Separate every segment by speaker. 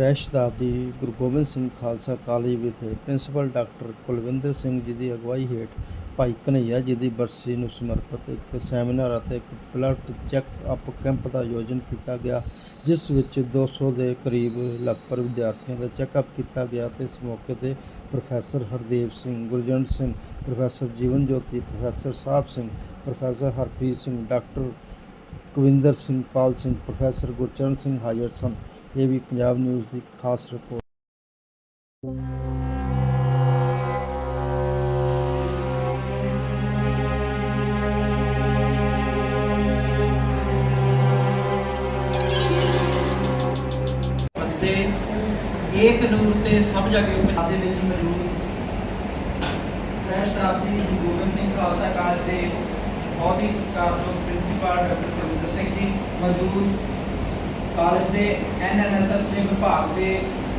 Speaker 1: ਤ੍ਰੈ Shatabdi Guru Gobind Singh Khalsa college ਵਿਖੇ principal doctor Kulwinder Singh ji ਦੀ ਅਗਵਾਈ ਹੇਠ ਭਾਈ ਕਨ੍ਹਈਆ ਜੀ ਦੀ ਬਰਸੀ ਨੂੰ ਸਮਰਪਿਤ ਇੱਕ ਸੈਮੀਨਾਰ ਅਤੇ ਇੱਕ ਬਲੱਡ ਚੈੱਕ ਅਪ ਕੈਂਪ ਦਾ ਆਯੋਜਨ ਕੀਤਾ ਗਿਆ, ਜਿਸ ਵਿੱਚ 200 ਦੇ ਕਰੀਬ ਲਗਭਗ ਵਿਦਿਆਰਥੀਆਂ ਦਾ ਚੈੱਕਅਪ ਕੀਤਾ ਗਿਆ ਤੇ ਇਸ ਮੌਕੇ ਤੇ professor Hardev Singh, Gurjant Singh, professor Jeevan Jyoti, professor Sahib Singh, professor Harpreet Singh, doctor Kuwinder Singh, Pal Singh, professor Gurcharan Singh ਹਾਜ਼ਰ ਸਨ। ਇਹ ਵੀ ਪੰਜਾਬ ਨਿਊਜ਼ ਦੀ ਖਾਸ ਰਿਪੋਰਟ।
Speaker 2: ਅਤੇ ਏਕ ਨੂਰ ਤੇ ਸਭ ਜਗ੍ਹਾ ਪੰਜਾਬ ਦੇ ਵਿੱਚ ਮੌਜੂਦ ਪ੍ਰੈਸ ਸ਼ਤਾਬਦੀ ਗੁਰੂ ਗੋਬਿੰਦ ਸਿੰਘ ਖਾਲਸਾ ਕਾਲਜ ਦੇ ਬਹੁਤ ਹੀ ਸਤਿਕਾਰਯੋਗ ਪ੍ਰਿੰਸੀਪਲ ਡਾਕਟਰ ਪ੍ਰਵਿੰਦਰ ਸਿੰਘ ਜੀ ਮੌਜੂਦ ਕਾਲਜ ਦੇ ਐਨਐਨਐਸਐਸ ਦੇ ਵਿਭਾਗ ਦੇ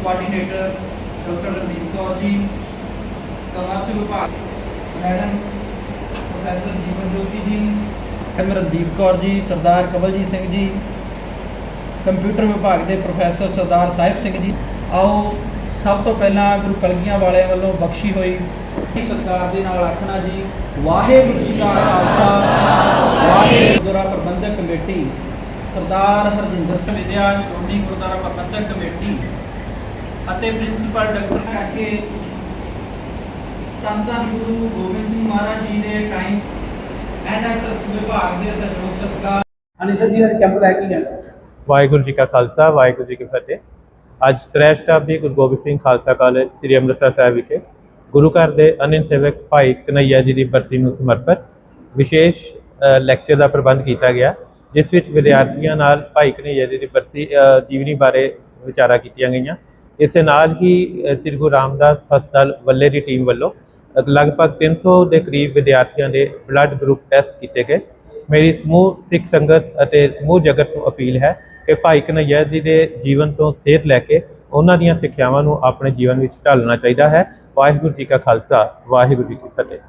Speaker 2: coordinator doctor Randeep Kaur ji commerce ਵਿਭਾਗ ਮੈਡਮ ਪ੍ਰੋਫੈਸਰ ਜੀਵਨ ਜੋਤੀ ਜੀ, ਮੈਡਮ ਰਣਦੀਪ ਕੌਰ ਜੀ, ਸਰਦਾਰ ਕਵਲਜੀਤ ਸਿੰਘ ਜੀ ਕੰਪਿਊਟਰ ਵਿਭਾਗ ਦੇ ਪ੍ਰੋਫੈਸਰ ਸਰਦਾਰ ਸਾਹਿਬ ਸਿੰਘ ਜੀ। ਆਓ, ਸਭ ਤੋਂ ਪਹਿਲਾਂ ਗੁਰੂ ਕਲਗੀਆਂ ਵਾਲਿਆਂ ਵੱਲੋਂ ਬਖਸ਼ੀ ਹੋਈ ਇਸ ਦੇ ਨਾਲ ਆਖਣਾ ਜੀ, ਵਾਹਿਗੁਰੂ ਜੀ ਕਾ ਖਾਲਸਾ, ਵਾਹਿਗੁਰੂ ਗੁਰਦੁਆਰਾ ਪ੍ਰਬੰਧਕ ਕਮੇਟੀ ਸਰਦਾਰ ਹਰਜਿੰਦਰ ਸਿੰਘ ਵਿਦਿਆ ਸ਼੍ਰੋਮਣੀ ਗੁਰਦੁਆਰਾ ਪ੍ਰਬੰਧਕ ਕਮੇਟੀ ਅਤੇ ਪ੍ਰਿੰਸੀਪਲ ਡਾਕਟਰ ਕਰਕੇ ਧੰਨ ਗੁਰੂ ਗੋਬਿੰਦ ਸਿੰਘ ਮਹਾਰਾਜ ਜੀ ਦੇ ਟਾਈਮ ਐਨਐਸਐਸ ਵਿਭਾਗ ਦੇ ਸਹਿਯੋਗ ਸਤਿਕਾਰ।
Speaker 3: ਅਨਿਸਰ ਜੀ ਅੱਜ ਕੈਂਪ ਲੈ ਕੇ ਗਏ
Speaker 4: ਵਾਹਿਗੁਰੂ ਜੀ ਕਾ ਖਾਲਸਾ ਵਾਹਿਗੁਰੂ ਜੀ ਕੀ ਫਤਿਹ। ਅੱਜ ਤ੍ਰੈ ਸ਼ਤਾਬਦੀ ਗੁਰੂ ਗੋਬਿੰਦ ਸਿੰਘ ਖਾਲਸਾ ਕਾਲਜ ਸ੍ਰੀ ਅੰਮ੍ਰਿਤਸਰ ਸਾਹਿਬ ਵਿਖੇ ਗੁਰੂ ਘਰ ਦੇ ਅਨੰਤ ਸੇਵਕ ਭਾਈ ਕਨਈਆ ਜੀ ਦੀ ਬਰਸੀ ਨੂੰ ਸਮਰਪਿਤ ਵਿਸ਼ੇਸ਼ ਲੈਕਚਰ ਦਾ ਪ੍ਰਬੰਧ ਕੀਤਾ ਗਿਆ। ਜਿਸ ਵਿੱਚ ਵਿਦਿਆਰਥੀਆਂ ਨਾਲ ਭਾਈ ਕਨਈਆ ਜੀ ਦੀ ਬਰਸੀ ਜੀਵਨੀ ਬਾਰੇ ਵਿਚਾਰਾਂ ਕੀਤੀਆਂ ਗਈਆਂ। ਇਸ ਦੇ ਨਾਲ ਹੀ ਸ੍ਰੀ ਗੁਰੂ ਰਾਮਦਾਸ ਹਸਪਤਾਲ ਵੱਲੇ ਦੀ ਟੀਮ ਵੱਲੋਂ ਅ, ਲਗਭਗ 300 ਦੇ ਕਰੀਬ ਵਿਦਿਆਰਥੀਆਂ ਦੇ ਬਲੱਡ ਗਰੁੱਪ ਟੈਸਟ ਕੀਤੇ ਗਏ। ਮੇਰੀ ਸਮੂਹ ਸਿੱਖ ਸੰਗਤ ਅਤੇ ਸਮੂਹ ਜਗਤ ਨੂੰ ਅਪੀਲ ਹੈ ਕਿ ਭਾਈ ਕਨਈਆ ਜੀ ਦੇ ਜੀਵਨ ਤੋਂ ਸੇਧ ਲੈ ਕੇ ਉਹਨਾਂ ਦੀਆਂ ਸਿੱਖਿਆਵਾਂ ਨੂੰ ਆਪਣੇ ਜੀਵਨ ਵਿੱਚ ਢਾਲਣਾ ਚਾਹੀਦਾ ਹੈ। ਵਾਹਿਗੁਰੂ ਜੀ ਕਾ ਖਾਲਸਾ ਵਾਹਿਗੁਰੂ ਜੀ ਕੀ ਫਤਿਹ।